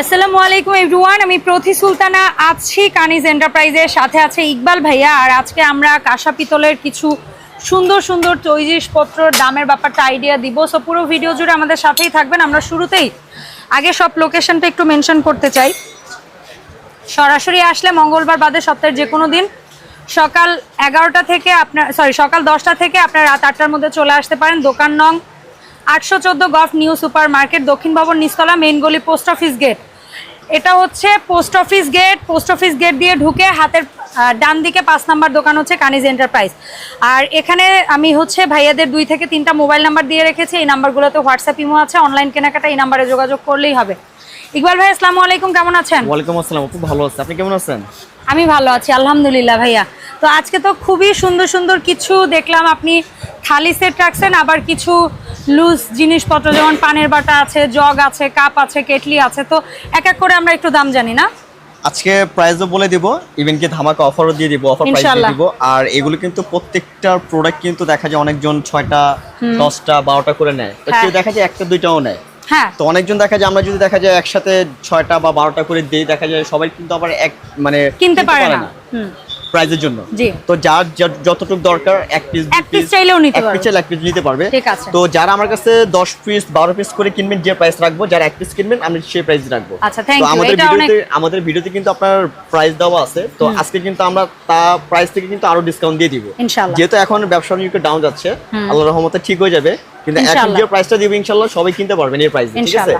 আসসালামু আলাইকুম এভরিওয়ান, আমি প্রতি সুলতানা আছি কানিজ এন্টারপ্রাইজের সাথে আছে ইকবাল ভাইয়া। আর আজকে আমরা কাঁসা পিতলের কিছু সুন্দর সুন্দর জিনিসপত্র, দামের ব্যাপারটা আইডিয়া দিব। সো পুরো ভিডিও জুড়ে আমাদের সাথেই থাকবেন। আমরা শুরুতেই আগে সব লোকেশনটা একটু মেনশন করতে চাই। সরাসরি আসলে মঙ্গলবার বাদে সপ্তাহের যে কোনো দিন সকাল এগারোটা থেকে আপনার সরি সকাল দশটা থেকে আপনার রাত আটটার মধ্যে চলে আসতে পারেন। দোকান নং আটশো চোদ্দ গফ নিউ সুপার মার্কেট দক্ষিণ ভবন নিস্তলা মেইন গলি পোস্ট অফিস গেট। এটা হচ্ছে post office gate. Post office gate দিয়ে ঢুকে হাতের ডান দিকে পাঁচ নাম্বার দোকান হচ্ছে কানিজ এন্টারপ্রাইজ। আর এখানে আমি হচ্ছে ভাইয়াদের দুই থেকে তিনটা মোবাইল নাম্বার দিয়ে রেখেছি। এই নাম্বারগুলোতে হোয়াটসঅ্যাপ ইমো আছে, অনলাইন কেনাকাটা এই নাম্বারে যোগাযোগ করলেই হবে। ইকবাল ভাই আসসালামু আলাইকুম কেমন আছেন? ওয়ালাইকুম আসসালাম খুব ভালো আছে। আপনি কেমন আছেন? আমি ভালো আছি আলহামদুলিল্লাহ ভাইয়া। তো আজকে তো খুবই সুন্দর সুন্দর কিছু দেখলাম আপনি থালি সেট রাখছেন আবার কিছু লুজ জিনিসপত্র যেমন পানের বাটা আছে জগ আছে কাপ আছে কেটলি আছে। তো এক এক করে আমরা একটু দাম জানি না? আজকে প্রাইসও বলে দিব ইভেন কি ধামাকা অফারও দিয়ে দিব অফার প্রাইস দিয়ে। দিব। আর এগুলো কিন্তু প্রত্যেকটা প্রোডাক্ট কিন্তু দেখা যায় অনেকজন ছয়টা দশটা বারোটা করে নেয়। তো হ্যাঁ। কেউ দেখা যায় একটা দুইটাও নেয়। হ্যাঁ। তো অনেকজন দেখা যায় আমরা যদি দেখা যায় একসাথে ছয়টা বা বারোটা করে দিই দেখা যায় সবাই কিন্তু আবার এক মানে কিনতে পারে না। প্রাইজের জন্য। তো যার যতটুকু দরকার এক পিস এক piece চাইলেও নিতে এক পারবে। পিস চাইলে এক পিস নিতে পারবে। ঠিক আছে। তো যারা আমার কাছে দশ পিস বারো পিস করে কিনবেন যে প্রাইস রাখব যারা এক পিস কিনবেন আমি সেই প্রাইস রাখব। আচ্ছা, তো you. আমাদের ভিডিওতে আমাদের ভিডিওতে কিন্তু আপনার প্রাইস দেওয়া আছে। তো আজকে কিন্তু আমরা তা প্রাইস থেকে কিন্তু আরও ডিসকাউন্ট দিয়ে দিব। ইনশাআল্লাহ। যেহেতু এখন ব্যবসা বাণিজ্য ডাউন যাচ্ছে আল্লাহর রহমতে ঠিক হয়ে যাবে। কিন্তু এখন। যে প্রাইসটা দিব ইনশাআল্লাহ সবাই কিনতে পারবেন এই প্রাইস ঠিক আছে?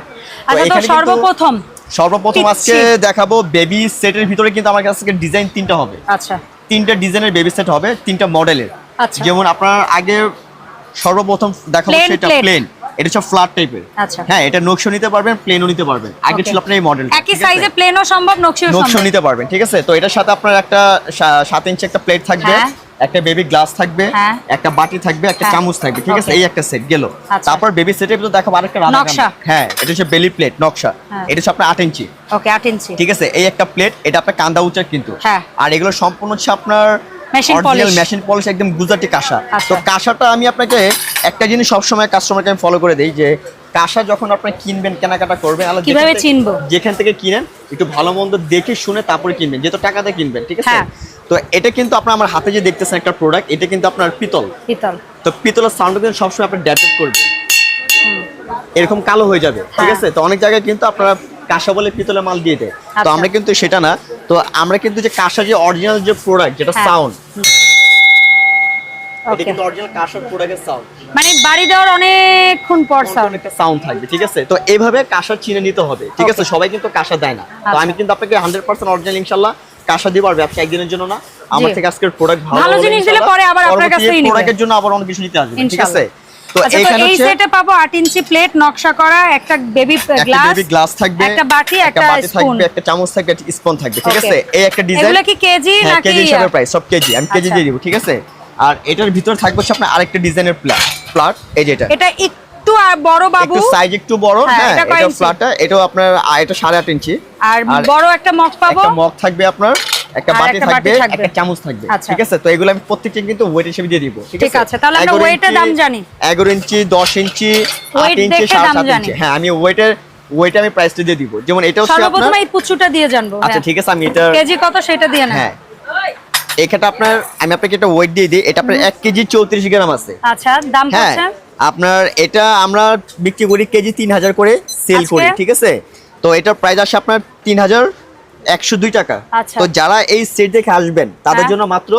আচ্ছা তো সর্বপ্রথম সর্বপ্রথম। আজকে দেখাবো বেবি সেটের ভিতরে কিন্তু আমার কাছে ডিজাইন তিনটা হবে। আচ্ছা। তিনটা ডিজাইনের বেবি সেট হবে তিনটা মডেলের আচ্ছা। যেমন আপনার আগে সর্বপ্রথম দেখাবো সেটা প্লেন এটা হচ্ছে ফ্ল্যাট টাইপের আচ্ছা। হ্যাঁ এটা নকশা নিতে পারবেন প্লেনও নিতে পারবেন। আগে ছিল আপনার এই মডেল একই সাইজে প্লেনও সম্ভব নকশিও নকশা সম্ভব। নিতে পারবেন ঠিক আছে? তো এটার সাথে আপনার একটা সা- সাত ইঞ্চি একটা প্লেট থাকবে। হ্যাঁ। একটা বেবি গ্লাস থাকবে হ্যাঁ। একটা বাটি থাকবে একটা হ্যাঁ। চামচ থাকবে ঠিক আছে এই একটা সেট গেল আচ্ছা। তারপর বেবি সেটের ভিতরে দেখাবো আরেকটা নকশা। হ্যাঁ এটা হচ্ছে বেলি প্লেট নকশা হ্যাঁ। এটা হচ্ছে আপনার আট ইঞ্চি ওকে আট ইঞ্চি ঠিক আছে এই একটা প্লেট এটা আপনার কান্দা উচার কিন্তু হ্যাঁ। আর এগুলো সম্পূর্ণ হচ্ছে আপনার মেশিন পলিশ একদম গুজরাটি কাঁসা আচ্ছা। তো কাঁসাটা আমি আপনাকে একটা জিনিস সবসময় কাস্টমারকে আমি ফলো করে দিই যে কাঁসা যখন আপনি কিনবেন কেনাকাটা করবেন কীভাবে চিনবো? যেখান থেকে কিনেন একটু ভালো মন্দ দেখে শুনে তারপরে কিনবেন। যেহেতু টাকাতে কিনবেন ঠিক আছে? হ্যাঁ। তো এটা কিন্তু আপনার আমার হাতে যে দেখতেছেন একটা প্রোডাক্ট এটা কিন্তু আপনার পিতল। পিতল। তো পিতলের সাউন্ড কিন্তু সবসময় আপনি ড্যাটেড করবেন। এরকম কালো হয়ে যাবে ঠিক হ্যাঁ। আছে? তো অনেক জায়গায় কিন্তু আপনারা কাঁসা বলে পিতলে মাল দিয়ে দেয়। তো আচ্ছা। আমরা কিন্তু সেটা না তো আমরা কিন্তু যে কাঁসা যে অরিজিনাল যে প্রোডাক্ট যেটা হ্যাঁ। সাউন্ড এটা কিন্তু অরিজিনাল কাঁসার প্রোডাক্টের সাউন্ড মানে বাড়ি দেওয়ার অনেকক্ষণ পর সাউন্ড একটা সাউন্ড থাকবে ঠিক আছে? তো এইভাবে কাঁসা চিনে নিতে হবে ঠিক আছে? সবাই কিন্তু কাঁসা দেয় না। তো আচ্ছা। আমি কিন্তু আপনাকে হান্ড্রেড পার্সেন্ট অরিজিনাল ইনশাল্লাহ কাঁসা একদিনের জন্য না। আমার থেকে আজকের প্রোডাক্ট ভালো জিনিস দিলে পরে আবার আপনার। প্রোডাক্টের জন্য আবার অনেক কিছু নিতে আসবে ঠিক আছে? তো আচ্ছা তো এই সেটে পাবো আট ইঞ্চি প্লেট নকশা করা একটা বেবি গ্লাস বেবি গ্লাস থাকবে একটা বাটি একটা বাটি থাকবে একটা চামচ থাকবে একটা স্পুন থাকবে ঠিক আছে? এই একটা ডিজাইন এগুলো কি কেজি হ্যাঁ নাকি কেজি হিসাবে প্রাইস সব কেজি আমি কেজি আচ্ছা। দিয়ে দিব ঠিক আছে? আর এটার ভিতর থাকবে হচ্ছে আপনার আরেকটা ডিজাইনের প্লাট প্লাট এই যেটা এটা একটু আর বড় বাবু একটু সাইজ একটু বড় হ্যাঁ, হ্যাঁ এটা ফ্ল্যাটটা এটাও আপনার এটা সাড়ে আট ইঞ্চি আর বড় একটা মগ পাবো একটা মগ থাকবে আপনার একটা বাটি থাকবে। একটা চামচ থাকবে আচ্ছা। ঠিক আছে তো এগুলো আমি প্রত্যেকটা কিন্তু ওয়েট হিসেবে দিয়ে দিব ঠিক আছে, তাহলে আমরা 11 weight এর ইঞ্চি, দাম জানি। 11 ইঞ্চি 10 ইঞ্চি 8 ইঞ্চি দেখে 7.5 দাম ইঞ্চি জানি। হ্যাঁ আমি ওয়েটের ওয়েটে আমি প্রাইসটা দিয়ে দিব যেমন এটা হচ্ছে আপনার সর্বপ্রথম এই পুচুটা দিয়ে জানব আচ্ছা হ্যাঁ। ঠিক আছে আমি এটা কেজি কত সেটা দিয়ে না হ্যাঁ এখানটা আপনার আমি আপনাকে একটা ওয়েট দিয়ে দিই এটা আপনার এক কেজি চৌত্রিশ গ্রাম আছে। আচ্ছা দাম হ্যাঁ আপনার এটা আমরা বিক্রি করি কেজি তিন হাজার করে সেল করি ঠিক আছে? তো এটার প্রাইস আসে আপনার তিন হাজার একশো দুই টাকা। আচ্ছা। তো যারা এই সেট দেখে আসবেন তাদের হ্যাঁ। জন্য মাত্র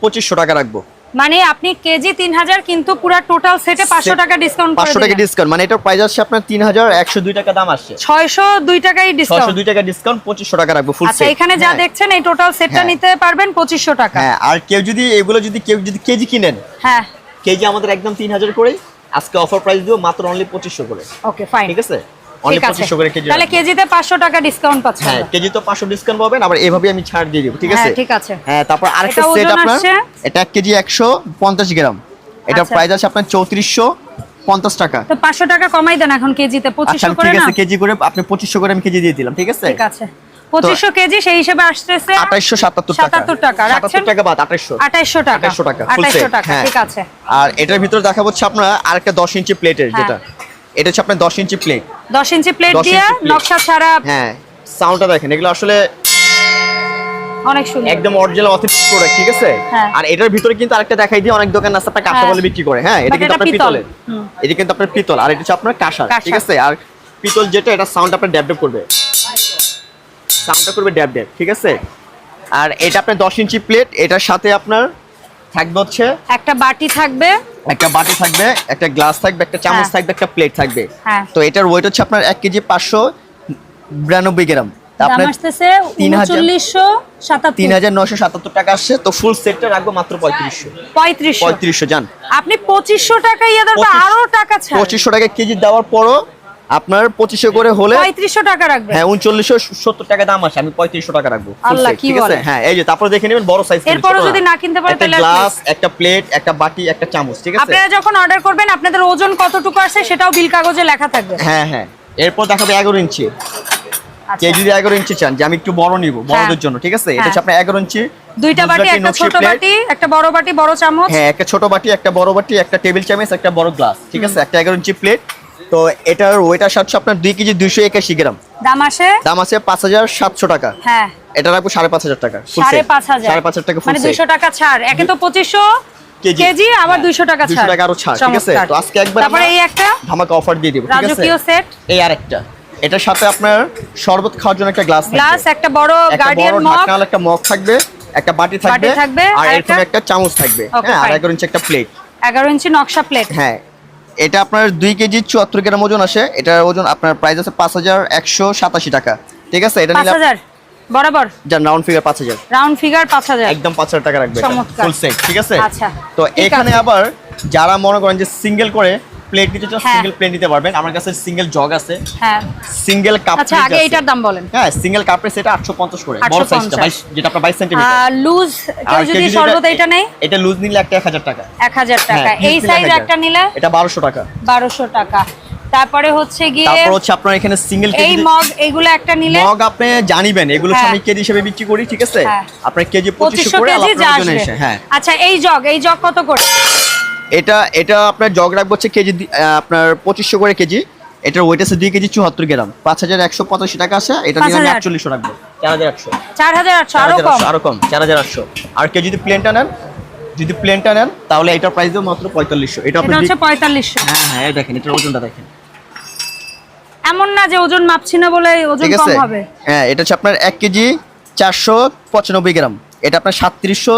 পঁচিশশো টাকা রাখব। মানে আপনি কেজি তিন হাজার কিন্তু পুরো টোটাল সেটে পাঁচশো টাকা ডিসকাউন্ট পাঁচশো টাকা ডিসকাউন্ট মানে এটার প্রাইস আসছে আপনার তিন হাজার একশো দুই টাকা দাম আসছে। ছয়শো দুই টাকাই ডিসকাউন্ট দুই টাকা ডিসকাউন্ট পঁচিশশো টাকা রাখব ফুল আচ্ছা এখানে যা দেখছেন এই টোটাল সেটটা হ্যাঁ। নিতে পারবেন পঁচিশশো টাকা। হ্যাঁ আর কেউ যদি এগুলো যদি কেউ যদি কেজি কিনেন হ্যাঁ। কেজি আমাদের একদম তিন হাজার করে আজকে অফার প্রাইস দিব মাত্র অনলি পঁচিশশো করে। ওকে ফাইন ঠিক আছে? ঠিক আছে। তাহলে কেজিতে টাকা ডিসকাউন্ট পাচ্ছেন। হ্যাঁ কেজি তো পাঁচশো ডিসকাউন্ট পাবেন আবার এভাবে আমি ছাড় দিয়ে দিব ঠিক আছে? হ্যাঁ, ঠিক আছে। হ্যাঁ তারপর আরেকটা সেট আপনার এটা এক কেজি একশো পঞ্চাশ গ্রাম। এটা আচ্ছা। প্রাইস আছে আপনার চৌত্রিশশো পঞ্চাশ টাকা। তো টাকা কমাই দেন এখন কেজিতে আচ্ছা ঠিক আছে কেজি করে আপনি পঁচিশশো করে আমি কেজি দিয়ে দিলাম ঠিক আছে? ঠিক আছে। পঁচিশশো কেজি সেই হিসেবে আসতেছে টাকা। টাকা রাখছেন? সাতাত্তর টাকা বাদ টাকা। টাকা। ঠিক আছে। আর এটার ভিতরে দেখা হচ্ছে আপনার আরেকটা দশ ইঞ্চি প্লেটের। যেটা। এটা হচ্ছে আপনার দশ ইঞ্চি প্লেট দশ ইঞ্চি প্লেট 10 দিয়ে নকশা ছাড়া হ্যাঁ সাউন্ডটা দেখেন এগুলো আসলে অনেক সুন্দর। একদম অরিজিনাল অথেন্টিক প্রোডাক্ট ঠিক আছে? হ্যাঁ। আর এটার ভিতরে কিন্তু আরেকটা দেখাই দিয়ে অনেক দোকান আছে আপনার কাঁচা হ্যাঁ। বলে বিক্রি করে। হ্যাঁ এটা কিন্তু আপনার পিতল। পিতলের। এটা কিন্তু আপনার পিতল আর এটা হচ্ছে আপনার কাঁসার। ঠিক আছে? আর পিতল যেটা এটা সাউন্ড আপনার ড্যাব ড্যাব করবে। সাউন্ডটা করবে ড্যাব ড্যাব ঠিক আছে? আর এটা আপনার দশ ইঞ্চি প্লেট এটার সাথে আপনার থাকবে হচ্ছে? একটা বাটি থাকবে। একটা বাটি থাকবে একটা গ্লাস থাকবে একটা চামচ হ্যাঁ। থাকবে একটা প্লেট থাকবে। হ্যাঁ। তো এটার ওয়েট হচ্ছে আপনার এক কেজি পাঁচশো বিরানব্বই গ্রাম। আপনি পঁচিশশো টাকা আরও টাকা ছাড় পঁচিশশো টাকা কেজি দেওয়ার পরও আপনার পঁচিশে করে হলে পঁয়ত্রিশশো টাকা রাখবে হ্যাঁ উনচল্লিশশো সত্তর টাকা দাম আছে আমি পঁয়ত্রিশশো টাকা রাখব আল্লাহ, কি বলে? হ্যাঁ এই যে তারপরে দেখে নেবেন বড় সাইজ এরপরও যদি না। কিনতে পারেন তাহলে গ্লাস একটা প্লেট একটা বাটি একটা চামচ ঠিক আছে? আপনারা যখন অর্ডার করবেন আপনাদের ওজন কতটুকু আছে সেটাও বিল কাগজে লেখা থাকবে। হ্যাঁ হ্যাঁ। এরপর দেখাবে এগারো ইঞ্চি। আচ্ছা। কেউ যদি এগারো ইঞ্চি চান যে আমি একটু বড় নিব বড়দের জন্য ঠিক আছে? এটা হচ্ছে আপনার এগারো ইঞ্চি দুইটা বাটি একটা ছোট বাটি একটা বড় বাটি বড় চামচ। হ্যাঁ একটা ছোট বাটি একটা বড় বাটি একটা টেবিল চামচ একটা বড় গ্লাস ঠিক আছে? একটা এগারো ইঞ্চি প্লেট তো এটার ওয়েট আসে হচ্ছে আপনার দুই কেজি দুইশো একাশি গ্রাম। দাম আসে? দাম আছে পাঁচ হাজার সাতশো টাকা। হ্যাঁ। এটা রাখব সাড়ে পাঁচ হাজার টাকা সাড়ে। পাঁচ হাজার। সাড়ে পাঁচ হাজার টাকা মানে দুইশো টাকা ছাড়। একে তো পঁচিশশো কেজি। কেজি আবার দুইশো টাকা 200 ছাড়। টাকা আরও ছাড়, ঠিক আছে? তো আজকে একবার তারপরে এই একটা ধামাকা অফার দিয়ে দিব ঠিক আছে? সেট এই আরেকটা। এটার সাথে আপনার শরবত খাওয়ার জন্য একটা গ্লাস গ্লাস একটা বড় গার্ডিয়ান মগ একটা মগ থাকবে একটা বাটি থাকবে থাকবে, আর এরকম একটা- চামচ থাকবে হ্যাঁ আর fine. এগারো ইঞ্চি একটা প্লেট এগারো ইঞ্চি নকশা প্লেট হ্যাঁ এটা আপনার দুই কেজি চুয়াত্তর গ্রাম ওজন আসে। এটার ওজন আপনার প্রাইস আছে পাঁচ হাজার একশো সাতাশি টাকা। ঠিক আছে? এটা নিলে বরাবর। যান রাউন্ড ফিগার রাউন্ড ফিগার পাঁচ হাজার। একদম পাঁচ হাজার টাকা রাখবে ফুল সেট ঠিক আছে? আচ্ছা, তো এখানে আবার যারা মনে করেন যে সিঙ্গেল করে প্লেট নিতে চান হ্যাঁ। সিঙ্গেল প্লেট নিতে পারবেন। আমার কাছে সিঙ্গেল জগ আছে। হ্যাঁ। সিঙ্গেল কাপ আচ্ছা আগে এইটার দাম বলেন। হ্যাঁ সিঙ্গেল কাপের সেটা আটশো পঞ্চাশ করে। বড় সাইজটা বাইশ যেটা আপনার বাইশ সেন্টিমিটার আর লুজ কেউ যদি শরবত এইটা নেই এটা লুজ নিলে একটা এক হাজার টাকা। এক হাজার টাকা। হ্যাঁ, এই সাইজ একটা নিলে? এটা বারোশো টাকা। বারোশো টাকা। তারপরে হচ্ছে গিয়ে তারপর হচ্ছে আপনার এখানে সিঙ্গেল এই মগ এইগুলো একটা নিলে মগ আপনি জানিবেন এগুলো হ্যাঁ। আমি কেজি হিসেবে বিক্রি করি ঠিক আছে? হ্যাঁ। আপনার কেজি পঁচিশশো পঁচিশশো করে কেজি আপনার হ্যাঁ। আচ্ছা এই জগ এই জগ কত করে? এটা এটা আপনার জগ রাখব হচ্ছে কেজি আপনার পঁচিশশো করে কেজি। এটার ওয়েট আছে দুই কেজি চুয়াত্তর গ্রাম। পাঁচ হাজার একশো পঁচাশি টাকা আছে এটা নিয়ে আমি 5000 আটচল্লিশশো রাখব। চার হাজার একশো। চার হাজার আটশো চার আরও হাজার কম। আটশো, আরও কম চার হাজার আটশো। আর কেউ যদি প্লেনটা নেন যদি প্লেনটা নেন তাহলে এটার প্রাইস দেবো মাত্র পঁয়তাল্লিশশো। এটা হচ্ছে পঁয়তাল্লিশশো। হ্যাঁ হ্যাঁ দেখেন এটার ওজনটা দেখেন। এমন না যে ওজন মাপছি না বলে ওজন কম হবে। হ্যাঁ এটা হচ্ছে আপনার এক কেজি চারশো পঁচানব্বই গ্রাম। এটা আপনার সাতত্রিশশো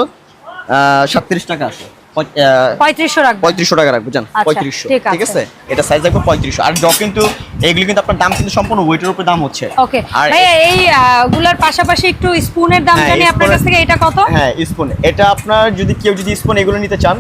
সাতত্রিশ টাকা আছে। পঁয়ত্রিশশো টাকা রাখব জান। আচ্ছা, পঁয়ত্রিশশো ঠিক আছে। এটা সাইজ রাখব পঁয়ত্রিশশো। আর কিন্তু এগুলি কিন্তু আপনার দাম কিন্তু সম্পূর্ণ ওয়েটের উপর দাম হচ্ছে। ওকে। আর এই গুলার পাশাপাশি একটু স্পুনের দাম হ্যাঁ, জানি আপনার কাছ থেকে এটা কত? হ্যাঁ স্পুন এটা আপনার যদি কেউ যদি স্পুন এগুলো নিতে চান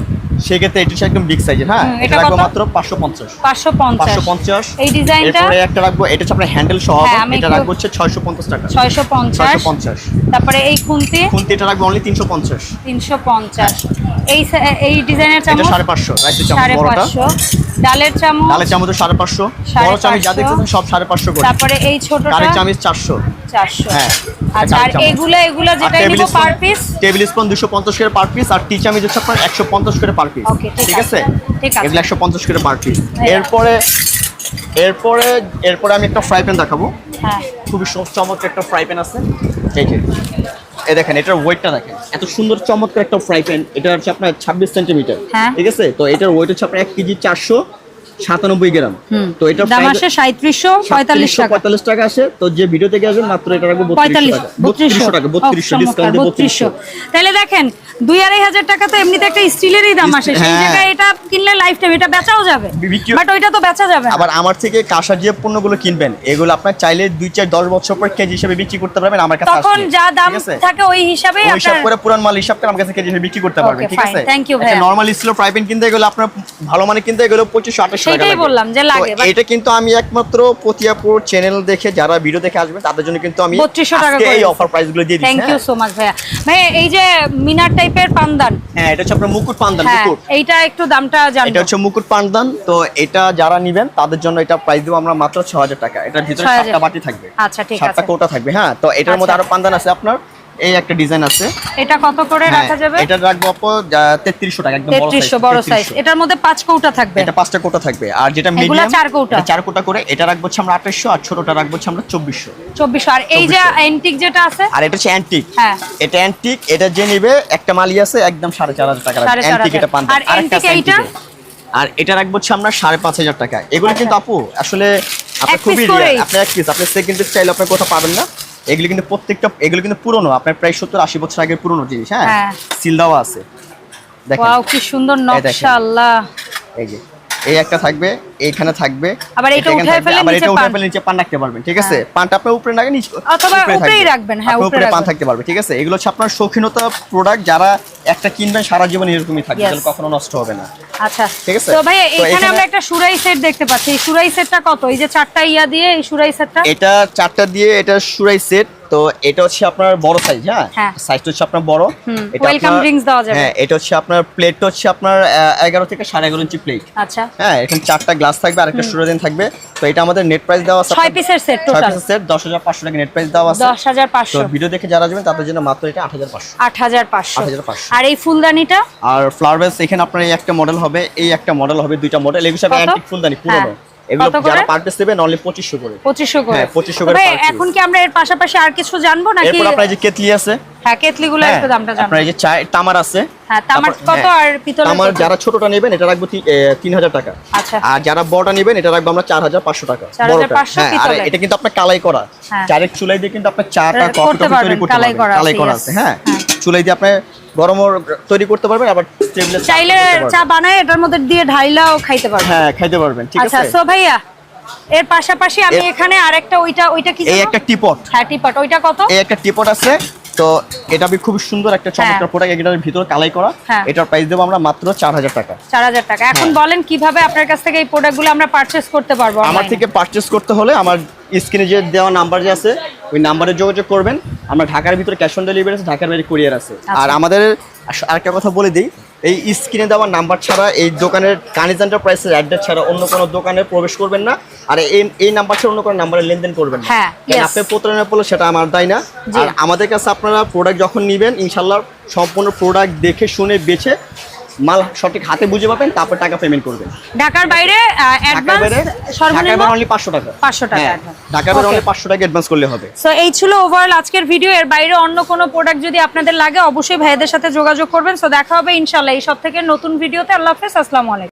সেক্ষেত্রে এটা একদম বিগ সাইজের হ্যাঁ? এটা এটা রাখব মাত্র পাঁচশো পঞ্চাশ। পাঁচশো পঞ্চাশ। পাঁচশো পঞ্চাশ। এই ডিজাইনটা এরপরে একটা রাখব এটা হচ্ছে আপনার হ্যান্ডেল সহ। হ্যাঁ, এটা রাখব হচ্ছে ছয়শো পঞ্চাশ টাকা। ছয়শো পঞ্চাশ। ছয়শো পঞ্চাশ। তারপরে এই খুন্তি? খুন্তি এটা রাখব অনলি তিনশো পঞ্চাশ। তিনশো পঞ্চাশ। এই এই ডিজাইনের চামচ? সাড়ে পাঁচশো রাইসের চামচ বড়টা। ডালের চামচ? ডালের চামচ সাড়ে পাঁচশো। বড় চামচ যা। দেখতেছেন সব সাড়ে পাঁচশো করে। তারপরে এই ছোটটা? কারের চামচ চারশো। চারশো। হ্যাঁ, আচ্ছা আর কারের চামচ। এগুলো এগুলো যেটা নিব পার পিস টেবিল স্পুন দুশো পঞ্চাশ করে পার পিস আর টি চামচ হচ্ছে আপনার একশো পঞ্চাশ করে পার পিস ঠিক আছে। আছে, ঠিক আছে। এগুলো একশো পঞ্চাশ করে পার পিস। এরপরে এরপরে এরপরে আমি একটা ফ্রাই প্যান দেখাবো। হ্যাঁ। খুবই চমৎকার একটা ফ্রাই প্যান আছে। এই যে এই দেখেন এটার ওয়েটটা দেখেন। এত সুন্দর চমৎকার একটা ফ্রাই প্যান এটা হচ্ছে আপনার ছাব্বিশ সেন্টিমিটার হ্যাঁ। ঠিক আছে? তো এটার ওয়েট হচ্ছে আপনার এক কেজি চারশো। সাতানব্বই গ্রাম। তো দাম আসে সাঁত্রিশশো পঁয়তাল্লিশ টাকা। পঁয়তাল্লিশ টাকা আসে। তো যে ভিডিও থেকে আসবেন মাত্র এটা রাখব বত্রিশশো টাকা। বত্রিশশো। ডিসকাউন্ট বত্রিশশো তাহলে দেখেন দুই আড়াই হাজার টাকা তো এমনিতে একটা স্টিলেরই দাম আসে। সেই হ্যাঁ। জায়গায় এটা কিনলে লাইফ টাইম এটা বেচাও যাবে। বাট ওইটা তো বেচা যাবে আবার আমার থেকে কাঁসার যে পণ্যগুলো কিনবেন এগুলো আপনার চাইলে দুই চার দশ বছর পর কেজি হিসেবে বিক্রি করতে পারবেন আমার কাছে তখন যা দাম থাকে ওই হিসাবে ওই হিসাব আপনার করে পুরান মাল হিসাব করে আমার কাছে কেজি হিসেবে বিক্রি করতে পারবেন ঠিক আছে? থ্যাংক ইউ ভাইয়া। নর্মাল স্টিল প্যান কিনতে গেলে আপনার ভালো মানে কিনতে গেলে পঁচিশশো আঠাশশো টাকা সেটাই বললাম যে লাগে, এটা কিন্তু আমি একমাত্র পতিয়াপুর চ্যানেল দেখে যারা ভিডিও দেখে আসবে তাদের জন্য কিন্তু আমি 3200 টাকা এই অফার প্রাইসগুলো দিয়ে দিচ্ছি থ্যাংক ইউ হ্যাঁ। সো মাচ ভাইয়া। ভাইয়া এই যে মিনার টাইপের পানদান। হ্যাঁ এটা হচ্ছে আপনার মুকুট পান্দান হ্যাঁ মুকুট। এইটা একটু দামটা এটা হচ্ছে মুকুট পান্দান তো এটা যারা নিবেন তাদের জন্য এটা প্রাইস দেবো আমরা মাত্র ছ হাজার টাকা। এটার ভিতরে সাতটা বাটি থাকবে। আচ্ছা ঠিক সাতটা আছে। কৌটা থাকবে হ্যাঁ? তো এটার মধ্যে আচ্ছা। আরও পান্দান আছে আপনার। এই একটা ডিজাইন আছে। এটা কত করে হ্যাঁ, রাখা যাবে? এটা রাখব আপু তেত্রিশশো টাকা একদম বড় তেত্রিশশো size, বড় সাইজ এটার মধ্যে পাঁচ কৌটা থাকবে। এটা পাঁচটা কোটা থাকবে। আর যেটা এগুলা মিডিয়াম চার কৌটা? চার কোটা করে এটা রাখব হচ্ছে আমরা আঠাশশো আর ছোটটা রাখব হচ্ছে আমরা চব্বিশশো। চব্বিশশো। আর এই যে 2400 এন্টিক যেটা আছে? আর এটা হচ্ছে অ্যান্টিক হ্যাঁ। এটা অ্যান্টিক এটা যে নেবে একটা মালি আছে একদম সাড়ে চার হাজার টাকা সাড়ে অ্যান্টিক এটা পান আর antique এইটা? আর এটা রাখব হচ্ছে আমরা সাড়ে পাঁচ হাজার টাকা এগুলো কিন্তু আপু আসলে piece খুবই? আপনি এক পিস আপনি সেকেন্ড স্টাইল আপনি কোথাও পাবেন না। এগুলো কিন্তু প্রত্যেকটা এগুলো কিন্তু পুরনো আপনার প্রায় সত্তর আশি বছর আগের পুরনো জিনিস হ্যাঁ? হ্যাঁ। সিল দেওয়া আছে। দেখেন। ওয়াও কি সুন্দর। নকশা আল্লাহ। এই যে। এই একটা থাকবে এইখানে থাকবে। আবার এটা উঠায় ফেলে আবার নিচে এটা উঠায় পান। ফেলে নিচে পান রাখতে পারবেন ঠিক আছে? পানটা আপনার উপরে না নিচে অথবা উপরেই রাখবেন, হ্যাঁ, উপরে পান থাকতে পারবে ঠিক আছে? এগুলো হচ্ছে আপনার শৌখিনতা প্রোডাক্ট যারা একটা কিনবেন সারা জীবন এরকমই থাকবে. এগুলো কখনো নষ্ট হবে না। আচ্ছা। ঠিক আছে? তো ভাই এখানে- আমরা একটা সুরাই সেট দেখতে পাচ্ছি। এই সুরাই সেটটা কত? এই যে চারটা ইয়া দিয়ে এই সুরাই সেটটা এটা চারটা দিয়ে এটা সুরাই সেট তো এটা হচ্ছে আপনার বড় সাইজ হ্যাঁ? হ্যাঁ। সাইজটা হচ্ছে আপনার বড়। এটা আপনার- drinks দেওয়া যাবে। হ্যাঁ এটা হচ্ছে আপনার প্লেটটা হচ্ছে আপনার এগারো থেকে সাড়ে এগারো ইঞ্চি প্লেট আচ্ছা। হ্যাঁ এখানে চারটা গ্লাস থাকবে আর একটা সুরাদিন থাকবে। তো এটা আমাদের নেট প্রাইস দেওয়া আছে ছয় পিসের সেট টোটাল পিসের সেট দশ হাজার পাঁচশো টাকা নেট প্রাইস দেওয়া আছে। দশ হাজার তো পাঁচশো ভিডিও দেখে যারা যাবেন তাদের জন্য মাত্র এটা আট হাজার পাঁচশো। আট হাজার পাঁচশো। 8,500 আর এই ফুলদানিটা? আর ফ্লাওয়ার এখানে আপনার এই একটা মডেল হবে এই একটা মডেল হবে দুইটা মডেল এগুলো সব কত? অ্যান্টিক ফুলদানি হ্যাঁ। এগুলো যারা পার পিস নেবেন অনলি পঁচিশশো করে। পঁচিশশো করে। হ্যাঁ, 2500 করে ভাই per piece। এখন কি আমরা এর পাশাপাশি আর কিছু জানব নাকি? এরপর আপনার এই যে কেতলি আছে। হ্যাঁ কেতলিগুলো হ্যাঁ, একটু দামটা জানব আপনার এই যে তামার আছে। কত হ্যাঁ, আর তামার যারা ছোটটা নেবেন এটা রাখব টাকা। আচ্ছা। আর যারা বড়টা নেবেন এটা রাখব আমরা চার হাজার পাঁচশো টাকা 4,500 বড়টা। হ্যাঁ, আর এটা কিন্তু আপনার কালাই করা। হ্যাঁ। চারের চুলাই দিয়ে কিন্তু আপনার চাটা করতে কফি টফি পারবেন, তৈরি করতে পারবেন কালাই করা আছে হ্যাঁ। হ্যাঁ। চুলাই দিয়ে আপনি গরমও তৈরি করতে পারবেন আবার টেবিলে চাইলে চা বানায় এটার মধ্যে দিয়ে ঢাইলাও খাইতে পারবেন। হ্যাঁ খাইতে পারবেন ঠিক আচ্ছা আছে। সো ভাইয়া এর পাশাপাশি আমি এখানে আরেকটা ওইটা ওইটা কি এই একটা টিপট। হ্যাঁ টিপাট ওইটা কত? এই একটা টিপট আছে তো এটা আমি খুব সুন্দর একটা চমৎকার হ্যাঁ। প্রোডাক্ট এটার ভিতরে কালাই করা হ্যাঁ। এটার প্রাইস দেবো আমরা মাত্র চার হাজার টাকা চার হাজার টাকা এখন হ্যাঁ। বলেন কীভাবে আপনার কাছ থেকে এই প্রোডাক্টগুলো আমরা পারচেস করতে পারব আমার থেকে পারচেস করতে হলে আমার স্ক্রিনে যে দেওয়া নাম্বার যে আছে ওই নাম্বারে যোগাযোগ করবেন আমরা ঢাকার ভিতরে ক্যাশ অন ডেলিভারি আছে ঢাকার বাইরে কুরিয়ার আছে আচ্ছা। আর আমাদের আরেকটা কথা বলে দিই এই স্ক্রিনে দেওয়ার নাম্বার ছাড়া এই দোকানের কানিজ এন্টারপ্রাইসের অ্যাড্রেস ছাড়া অন্য কোনো দোকানে প্রবেশ করবেন না আর এই এই নাম্বার ছাড়া অন্য কোনো নাম্বারে লেনদেন করবেন না হ্যাঁ. আপনি প্রতারণা পড়লে সেটা আমার দায় না। আর আমাদের কাছে আপনারা প্রোডাক্ট যখন নেবেন ইনশাল্লাহ সম্পূর্ণ প্রোডাক্ট দেখে শুনে বেছে মাল সঠিক হাতে বুঝে পাবেন তারপর টাকা পেমেন্ট করবেন। ঢাকার বাইরে অ্যাডভান্স ঢাকার সর্বনিম্ন বাইরে অনলি পাঁচশো টাকা। 500 টাকা ঢাকার বাইরে অনলি পাঁচশো টাকা অ্যাডভান্স করলে হবে। সো এই ছিল ওভারঅল আজকের ভিডিও এর বাইরে অন্য কোনো প্রোডাক্ট যদি আপনাদের লাগে অবশ্যই ভাইদের সাথে যোগাযোগ করবেন। সো দেখা হবে ইনশাল্লাহ এই সব থেকে নতুন ভিডিওতে আল্লাহ হাফেজ আসসালামু আলাইকুম।